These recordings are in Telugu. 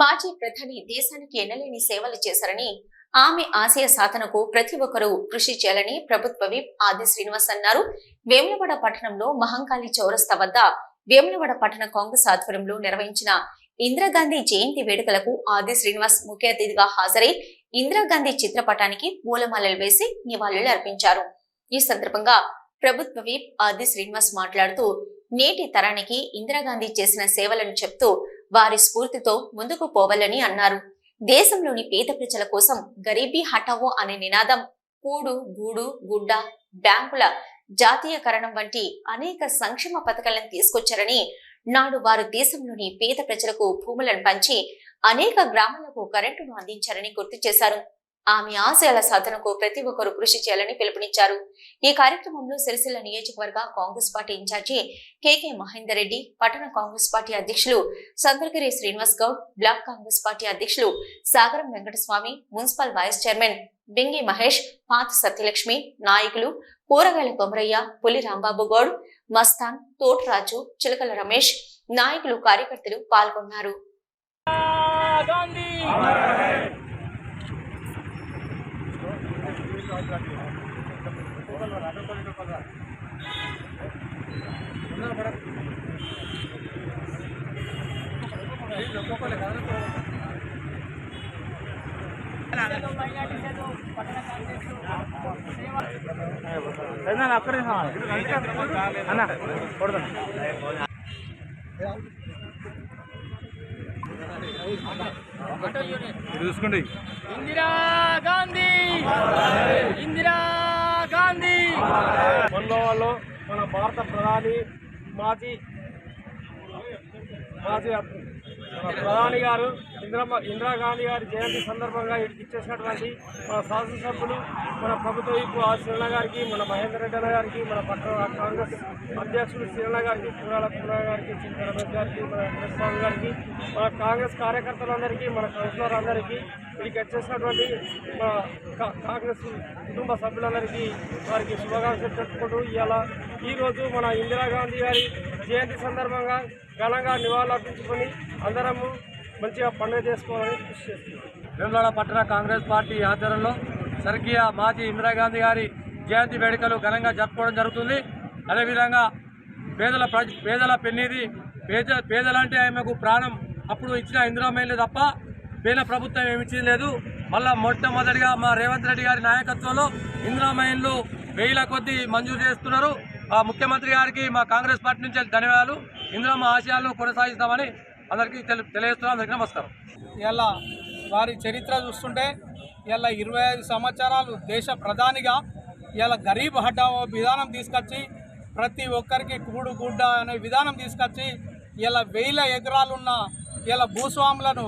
మాజీ ప్రధాని దేశానికి ఎన్నలేని సేవలు చేశారని ఆమె ఆశయ సాధనకు ప్రతి ఒక్కరూ కృషి చేయాలని ప్రభుత్వ విప్ ఆది శ్రీనివాస్ అన్నారు. వేములవాడ పట్టణంలో మహంకాళి చౌరస్తా వద్ద వేములవాడ పట్టణ కాంగ్రెస్ ఆధ్వర్యంలో నిర్వహించిన ఇందిరాగాంధీ జయంతి వేడుకలకు ఆది శ్రీనివాస్ ముఖ్య అతిథిగా హాజరై ఇందిరాగాంధీ చిత్రపటానికి పూలమాలలు వేసి నివాళులు అర్పించారు. ఈ సందర్భంగా ప్రభుత్వ విప్ ఆది శ్రీనివాస్ మాట్లాడుతూ నేటి తరానికి ఇందిరాగాంధీ చేసిన సేవలను చెప్తూ వారి స్ఫూర్తితో ముందుకు పోవాలని అన్నారు. దేశంలోని పేద ప్రజల కోసం గరీబీ హఠావో అనే నినాదం కూడు గూడు గుడ్డ బ్యాంకుల జాతీయకరణం వంటి అనేక సంక్షేమ పథకాలను తీసుకొచ్చారని నాడు వారు దేశంలోని పేద ప్రజలకు భూములను పంచి అనేక గ్రామాలకు కరెంటును అందించారని గుర్తు చేశారు. ఆమె ఆశయాల సాధనకు ప్రతి ఒక్కరూ కృషి చేయాలని పిలుపునిచ్చారు. ఈ కార్యక్రమంలో సిరిసిల్ల నియోజకవర్గ Congress party incharge KK Mahender Reddy పట్టణ కాంగ్రెస్ పార్టీ అధ్యక్షులు సంద్రగిరి శ్రీనివాస్ గౌడ్ బ్లాక్ కాంగ్రెస్ పార్టీ అధ్యక్షులు Sagaram Venkataswamy municipal vice chairman Bingi Mahesh పాత సత్యలక్ష్మి నాయకులు కూరగాయల కొమరయ్య పులి రాంబాబు గౌడ్ మస్తాన్ తోటరాజు చిలకల రమేష్ నాయకులు కార్యకర్తలు పాల్గొన్నారు గాంధీ అన్న అక్కడే అన్న కొడతాను చూసుకోండి. ఇందిరా గాంధీ! ఇందిరా గాంధీ! మండలంలో మన భారత ప్రధాని మాజీ మాజీ ప్రధాని గారు ఇందిరమ్మ ఇందిరాగాంధీ గారి జయంతి సందర్భంగా ఇచ్చేసినటువంటి మన శాసనసభ్యులు మన ప్రభుత్వ ఇప్పు ఆ శ్రీరణ గారికి మన మహేందర్ రెడ్డి అన్న గారికి మన పట్టణ కాంగ్రెస్ అధ్యక్షుడు శ్రీరణ గారికి కూరాల కూరా గారికి చింత గారికి మన వెంకటస్వామి గారికి మన కాంగ్రెస్ కార్యకర్తలందరికీ మన కౌన్సిలర్ అందరికీ వీడికి వచ్చేసినటువంటి మన కాంగ్రెస్ కుటుంబ సభ్యులందరికీ వారికి శుభాకాంక్షలు చెప్పుకుంటూ ఇవాళ ఈరోజు మన ఇందిరాగాంధీ గారి జయంతి సందర్భంగా ఘనంగా నివాళులర్పించుకొని అందరము మంచిగా పండుగ చేసుకోవాలని కృషి చేస్తున్నాం. వేములవాడ పట్టణ కాంగ్రెస్ పార్టీ ఆధ్వర్యంలో స్వర్గీయ మాజీ ఇందిరాగాంధీ గారి జయంతి వేడుకలు ఘనంగా జరుపుకోవడం జరుగుతుంది. అదేవిధంగా పేదల ప్రజ పేదల పెన్నిది పేద పేదలంటే ఆమెకు ప్రాణం అప్పుడు ఇచ్చిన ఇందిరామయ్యలే తప్ప పేద ప్రభుత్వం ఏమి ఇచ్చింది లేదు. మళ్ళా మొట్టమొదటిగా మా రేవంత్ రెడ్డి గారి నాయకత్వంలో ఇందిరామయ్యలు వేల కొద్దీ మంజూరు చేస్తున్నారు. ఆ ముఖ్యమంత్రి గారికి మా కాంగ్రెస్ పార్టీ నుంచి ధన్యవాదాలు. ఇందిరామ ఆశయాలను కొనసాగిస్తామని అందరికీ తెలి తెలియజేస్తున్నాం అందరికీ నమస్కారం. ఇలా వారి చరిత్ర చూస్తుంటే ఇలా ఇరవై ఐదు సంవత్సరాలు దేశ ప్రధానిగా ఇలా గరీబ్ హఠా విధానం తీసుకొచ్చి ప్రతి ఒక్కరికి కూడు గుడ్డ అనే విధానం తీసుకొచ్చి ఇలా వేల ఎకరాలున్న ఇలా భూస్వాములను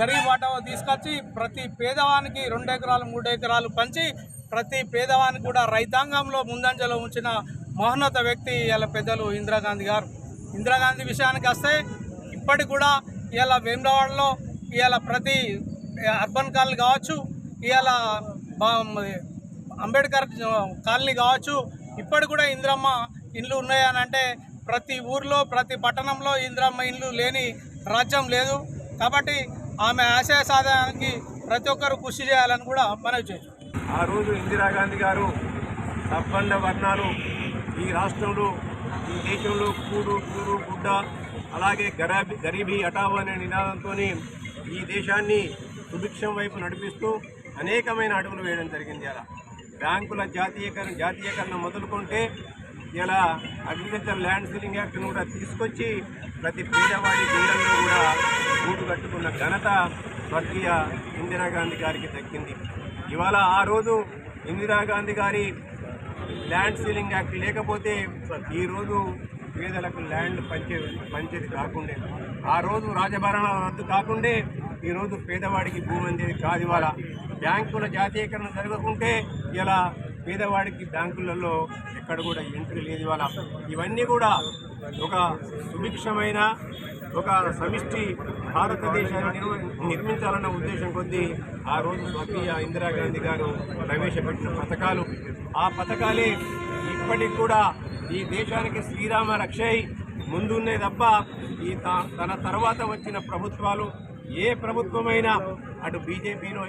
గరీబ్ హఠా తీసుకొచ్చి ప్రతి పేదవానికి రెండు ఎకరాలు మూడు ఎకరాలు పంచి ప్రతి పేదవానికి కూడా రైతాంగంలో ముందంజలో ఉంచిన మహోన్నత వ్యక్తి ఇలా పెద్దలు ఇందిరాగాంధీ గారు. ఇందిరాగాంధీ విషయానికి వస్తే ఇప్పటికి కూడా ఇవాళ వేములవాడలో ఇవాళ ప్రతి అర్బన్ కాలనీ కావచ్చు ఇవాళ అంబేద్కర్ కాలనీ కావచ్చు ఇప్పటికి కూడా ఇందిరమ్మ ఇండ్లు ఉన్నాయని అంటే ప్రతి ఊర్లో ప్రతి పట్టణంలో ఇందిరమ్మ ఇండ్లు లేని రాజ్యం లేదు. కాబట్టి ఆమె ఆశయ సాధనానికి ప్రతి ఒక్కరు కృషి చేయాలని కూడా మనవి చేయొచ్చు. ఆ రోజు ఇందిరాగాంధీ గారు సబ్బండ వర్ణాలు ఈ రాష్ట్రంలో ఈ దేశంలో కూడు కూడు గుడ్డ అలాగే గరాబీ గరీబీ హఠావో అనే నినాదంతో ఈ దేశాన్ని సుభిక్షం వైపు నడిపిస్తూ అనేకమైన అడుగులు వేయడం జరిగింది అలా బ్యాంకుల జాతీయకరణ జాతీయకరణ మొదలుకుంటే ఇలా అగ్రికల్చర్ ల్యాండ్ సీలింగ్ యాక్ట్ను కూడా తీసుకొచ్చి ప్రతి పేదవాడి గుండెల్లో కూడా గూడు కట్టుకున్న ఘనత స్వర్గీయ ఇందిరాగాంధీ గారికి దక్కింది. ఇవాళ ఆ రోజు ఇందిరాగాంధీ గారి ల్యాండ్ సీలింగ్ యాక్ట్ లేకపోతే ఈరోజు పేదలకు ల్యాండ్ పంచే పంచేది కాకుండే. ఆ రోజు రాజభరణాలు రద్దు కాకుండే ఈరోజు పేదవాడికి భూమి అందేది కాదు ఇవాళ. బ్యాంకుల జాతీయకరణ జరగకుంటే ఇలా పేదవాడికి బ్యాంకులలో ఎక్కడ కూడా ఎంట్రీ లేదు ఇవాళ. ఇవన్నీ కూడా ఒక సుభిక్షమైన ఒక సమిష్టి భారతదేశాన్ని నిర్మించాలన్న ఉద్దేశం కొద్దీ ఆ రోజు స్వర్గీయ ఇందిరాగాంధీ గారు ప్రవేశపెట్టిన పథకాలు. ఆ పథకాలే ఇప్పటికి కూడా ఈ దేశానికి శ్రీరామ రక్షయి ముందున్నే తప్ప ఈ తన తర్వాత వచ్చిన ప్రభుత్వాలు ఏ ప్రభుత్వమైనా అటు బీజేపీలో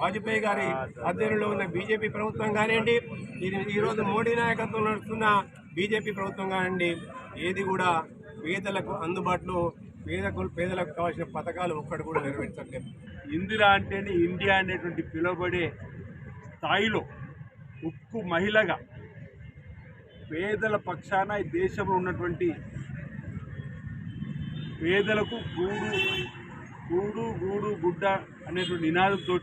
వాజ్పేయి గారి అధ్యయనంలో ఉన్న బీజేపీ ప్రభుత్వం కానివ్వండి ఇది ఈరోజు మోడీ నాయకత్వంలో నడుస్తున్న బీజేపీ ప్రభుత్వం కానివ్వండి ఏది కూడా పేదలకు అందుబాటులో పేదకు పేదలకు కావాల్సిన పథకాలు ఒక్కటి కూడా నిర్వహించలేదు ఇందిరా అంటేనే ఇండియా అనేటువంటి పిలువబడే స్థాయిలో ఉక్కు మహిళగా పేదల పక్షాన ఈ దేశంలో ఉన్నటువంటి పేదలకు గూడు గూడు గూడు గుడ్డ అనేటువంటి నినాదంతో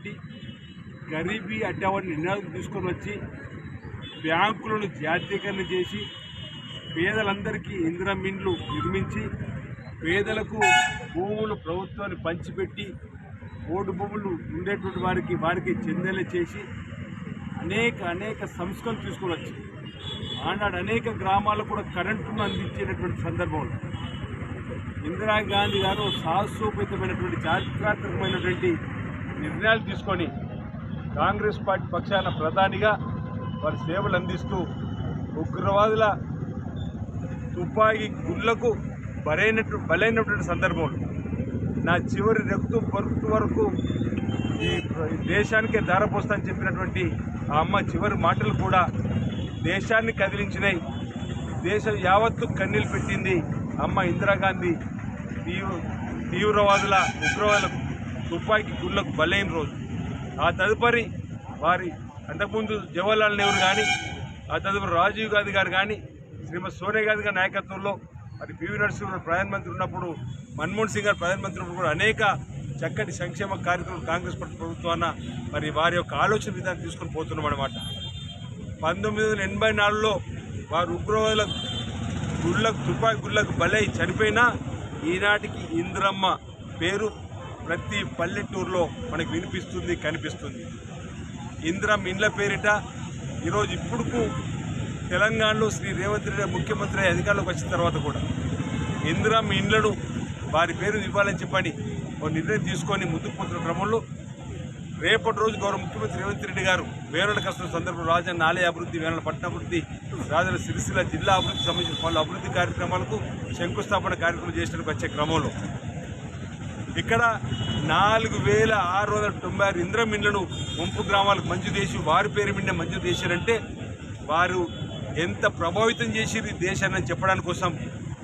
గరీబీ అడ్డావని నినాదం తీసుకొని వచ్చి బ్యాంకులను జాతీయకరణ చేసి పేదలందరికీ ఇందిరా ఇండ్లు నిర్మించి పేదలకు భూములు ప్రభుత్వాన్ని పంచిపెట్టి ఓటు భూములు ఉండేటువంటి వారికి వారికి చెందేలా చేసి అనేక అనేక సంస్కరణలు తీసుకొని వచ్చి ఆనాడు అనేక గ్రామాలకు కూడా కరెంటును అందించేటటువంటి సందర్భంలో ఇందిరాగాంధీ గారు సాహసోపేతమైనటువంటి చారిత్రాత్మకమైనటువంటి నిర్ణయాలు తీసుకొని కాంగ్రెస్ పార్టీ పక్షాన ప్రధానిగా వారి సేవలు అందిస్తూ ఉగ్రవాదుల తుపాకీ గుళ్ళకు బలైనట్టు బలైనటువంటి సందర్భంలో నా చివరి రక్తు వరకు వరకు ఈ దేశానికే ధారపోస్తా చెప్పినటువంటి ఆ అమ్మ చివరి మాటలు కూడా దేశాన్ని కదిలించినాయి. దేశం యావత్తు కన్నీళ్ళు పెట్టింది అమ్మ ఇందిరాగాంధీ. తీవ్ర తీవ్రవాదుల ఉగ్రవాదుల తుపాకీ గుళ్ళకు బలైన రోజు. ఆ తదుపరి వారి అంతకుముందు జవహర్లాల్ నెహ్రూ కానీ ఆ తదుపరి రాజీవ్ గాంధీ గారు కానీ శ్రీమతి సోనియా గాంధీ గారి నాయకత్వంలో మరి పివి నరసింహ ప్రధానమంత్రి ఉన్నప్పుడు మన్మోహన్ సింగ్ గారు ప్రధానమంత్రి ఉన్నప్పుడు కూడా అనేక చక్కటి సంక్షేమ కార్యక్రమం కాంగ్రెస్ పార్టీ ప్రభుత్వాన మరి వారి యొక్క ఆలోచన విధానం తీసుకొని పోతున్నాం అనమాట పంతొమ్మిది వందల ఎనభై నాలుగులో వారు ఉగ్రవాదుల గుళ్ళకు తుపాకి గుళ్ళకు బలై చనిపోయినా ఈనాటికి ఇంద్రమ్మ పేరు ప్రతి పల్లెటూరులో మనకు వినిపిస్తుంది కనిపిస్తుంది. ఇంద్రమ్మ ఇండ్ల పేరిట ఈరోజు ఇప్పుడుకు తెలంగాణలో శ్రీ రేవంత్ రెడ్డి ముఖ్యమంత్రి అధికారంలోకి వచ్చిన తర్వాత కూడా ఇంద్రమ్మ ఇండ్లను వారి పేరు ఇవ్వాలని చెప్పని నిర్ణయం తీసుకొని ముందుకు పోతున్న క్రమంలో రేపటి రోజు గౌరవ ముఖ్యమంత్రి రేవంత్ రెడ్డి గారు వేరొక కష్టం సందర్భంలో రాజన్న ఆలయ అభివృద్ధి వేరల పట్టణ అభివృద్ధి రాజన్న సిరిసిల్ల జిల్లా అభివృద్ధి సంబంధించిన పలు అభివృద్ధి కార్యక్రమాలకు శంకుస్థాపన కార్యక్రమం చేసడానికి వచ్చే క్రమంలో ఇక్కడ నాలుగు వేల ఆరు వందల తొంభై ఆరు ఇంద్రమిండ్లను ముంపు గ్రామాలకు మంజూరు చేసి వారి పేరు మీద మంజూరు చేశారంటే వారు ఎంత ప్రభావితం చేసిరు దేశాన్ని అని చెప్పడానికి కోసం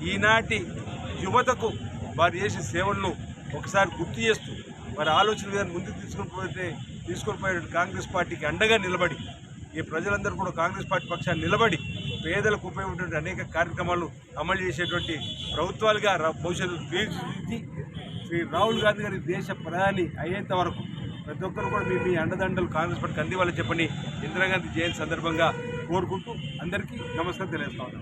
ఈనాటి యువతకు వారు చేసే సేవలను ఒకసారి గుర్తు చేస్తూ వారి ఆలోచన విధానం ముందుకు తీసుకొని పోతే తీసుకొని పోయే కాంగ్రెస్ పార్టీకి అండగా నిలబడి ఈ ప్రజలందరూ కూడా కాంగ్రెస్ పార్టీ పక్షాన్ని నిలబడి పేదలకు ఉపయోగపడేటువంటి అనేక కార్యక్రమాలు అమలు చేసేటువంటి ప్రభుత్వాలుగా భవిష్యత్తు తీర్చిదిద్ది శ్రీ రాహుల్ గాంధీ గారి దేశ ప్రధాని అయ్యేంత వరకు ప్రతి ఒక్కరు కూడా మీ మీ అండదండలు కాంగ్రెస్ పార్టీకి అందివ్వాలని చెప్పని ఇందిరాగాంధీ జయంతి సందర్భంగా కోరుకుంటూ అందరికీ నమస్కారం తెలియజేస్తా ఉన్నాను.